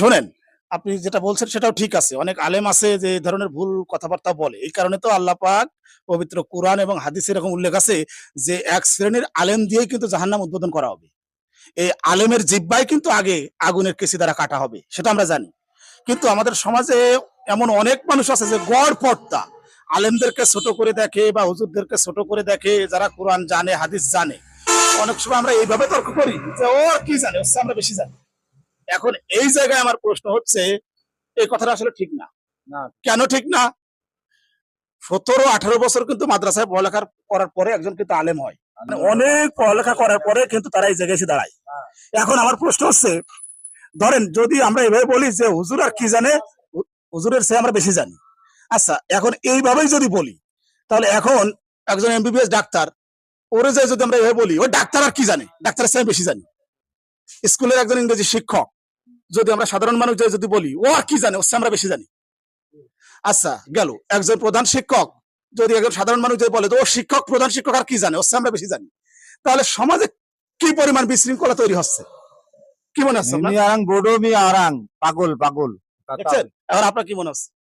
শোনেন। আপনি যেটা বলছেন সেটাও ঠিক আছে। অনেক আলেম আছে যে এই ধরনের ভুল কথাবার্তা বলে। এই কারণে তো আল্লাহ পাক পবিত্র কোরআন এবং হাদিসে এরকম উল্লেখ আছে যে এক শ্রেণির আলেম দিয়েই কিন্তু জাহান্নাম উদ্বোধন করা হবে। এই আলেমের জিব্বাই কিন্তু আগে আগুনের কেসি দ্বারা কাটা হবে, সেটা আমরা জানি। কিন্তু আমাদের সমাজে এমন অনেক মানুষ আছে যে গড় পর্দা। আলেমদেরকে ছোট করে দেখে বা হুজুরদেরকে ছোট করে দেখে যারা কোরআন জানে, হাদিস জানে। অনেক সময় আমরা এইভাবে তর্ক করি যে ও কি জানে হচ্ছে আমরা বেশি জানি। এখন এই জায়গায় আমার প্রশ্ন হচ্ছে এই কথাটা আসলে ঠিক না। কেন ঠিক না? সতেরো আঠারো বছর কিন্তু মাদ্রাসায় পড়ালেখা করার পরে একজন কিন্তু আলেম হয়। মানে অনেক পড়ালেখা করার পরে কিন্তু তারা এই জায়গায় এসে দাঁড়ায়। এখন আমার প্রশ্ন হচ্ছে ধরেন যদি আমরা এভাবে বলি যে হুজুর আর কি জানে হুজুরের চেয়ে আমরা বেশি জানি। আচ্ছা এখন এইভাবেই যদি বলি তাহলে এখন একজন এমবিবিএস ডাক্তার ওরে যে যদি আমরা এভাবে বলি ও ডাক্তার আর কি জানে? ডাক্তারের সে বেশি জানি। স্কুলের একজন ইংরেজি শিক্ষক যদি আমরা সাধারণ মানুষ যদি বলি ও আর কি জানে? ওর আমরা বেশি জানি। আচ্ছা গেল। একজন প্রধান শিক্ষক যদি একজন সাধারণ মানুষ যদি বলে তো ও শিক্ষক প্রধান শিক্ষক আর কি জানে? ওর আমরা বেশি জানি। তাহলে সমাজে কি পরিমাণ বিশৃঙ্খলা তৈরি হচ্ছে? কি মনে হচ্ছে? আরাং বোডো আরাং পাগল পাগল। এবার এখন আপনার কি মনে হচ্ছে?